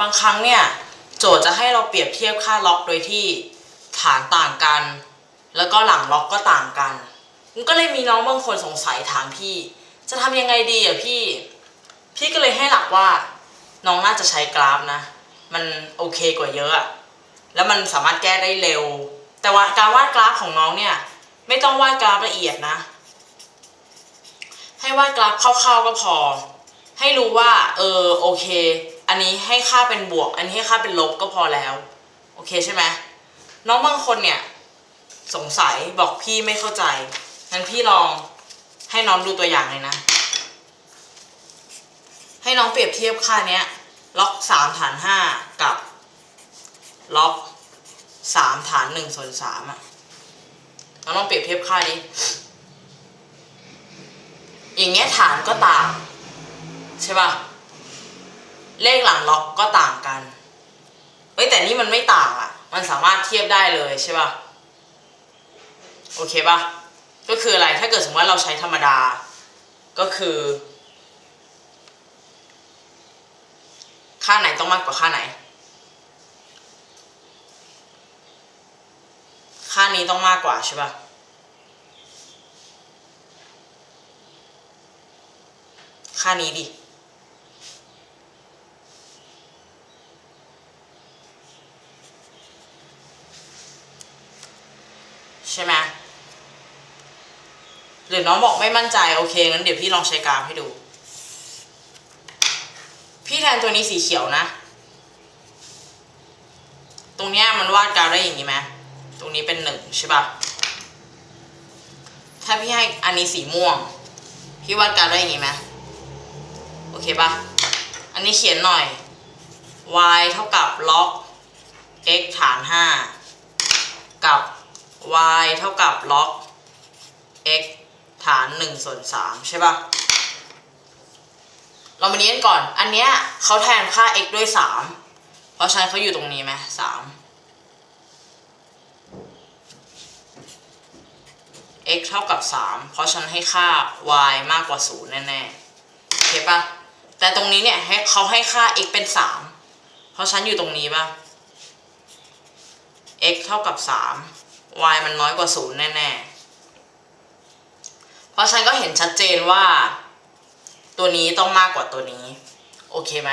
บางครั้งเนี่ยโจทย์จะให้เราเปรียบเทียบค่าล็อกโดยที่ฐานต่างกัน แล้วก็หลังล็อกก็ต่างกัน มันก็เลยมีน้องบางคนสงสัยถามพี่ จะทำยังไงดีอะพี่ พี่ก็เลยให้หลักว่าน้องน่าจะใช้กราฟนะ มันโอเคกว่าเยอะอะแล้วมันสามารถแก้ได้เร็ว แต่ว่าการวาดกราฟของน้องเนี่ยไม่ต้องวาดกราฟละเอียดนะ ให้วาดกราฟคร่าวๆก็พอ ให้รู้ว่าเออโอเค อันนี้ให้ค่าเป็นบวก อันนี้ให้ค่าเป็นลบก็พอแล้ว โอเคใช่ไหมน้องบางคนเนี่ยสงสัยบอกพี่ไม่เข้าใจงั้นพี่ลองให้น้องดูตัวอย่างเลยนะ ให้น้องเปรียบเทียบค่าเนี้ยล็อกสามฐานห้ากับล็อกสามฐานหนึ่งส่วนสามอะน้องลองเปรียบเทียบค่าดิอย่างเงี้ยฐานก็ต่าง ใช่ป่ะ เลขหลังล็อกก็ต่างกันเฮ้ยแต่นี่มันไม่ต่างอะมันสามารถเทียบได้เลยใช่ป่ะโอเคป่ะก็คืออะไรถ้าเกิดสมมติว่าเราใช้ธรรมดา ก็คือ ค่าไหนต้องมากกว่าค่าไหน ค่านี้ต้องมากกว่าใช่ป่ะค่านี้ดิ ช่ไหมหรือน้องบอกไม่มั่นใจโอเคงั้นเดี๋ยวพี่ลองใช้กราฟให้ดู พี่แทนตัวนี้สีเขียวนะ ตรงเนี้ยมันวาดกราฟได้อย่างนี้ไหมตรงนี้เป็นหนึ่งใช่ปะถ้าพี่ให้อันนี้สีม่วง พี่วาดกราฟได้อย่างนี้ไหมโอเคปะอันนี้เขียนหน่อย y เท่ากับล็อก x ฐาน 5 กับ y เท่ากับล็อก x ฐาน1ส่วน3ใช่ปะเรามาเนี้ยนก่อน อันเนี้ยเขาแทนค่า x ด้วย 3 เพราะฉะนั้นเขาอยู่ตรงนี้ไหม3 x เท่ากับ 3 เพราะฉันให้ค่า y มากกว่า 0 แน่ๆ โอเคปะแต่ตรงนี้เนี่ยให้เขาให้ค่า x เป็น 3 เพราะฉันอยู่ตรงนี้ป่ะ x เท่ากับ 3 y มันน้อยกว่า0แน่ๆ เพราะฉันก็เห็นชัดเจนว่า ตัวนี้ต้องมากกว่าตัวนี้ โอเคไหม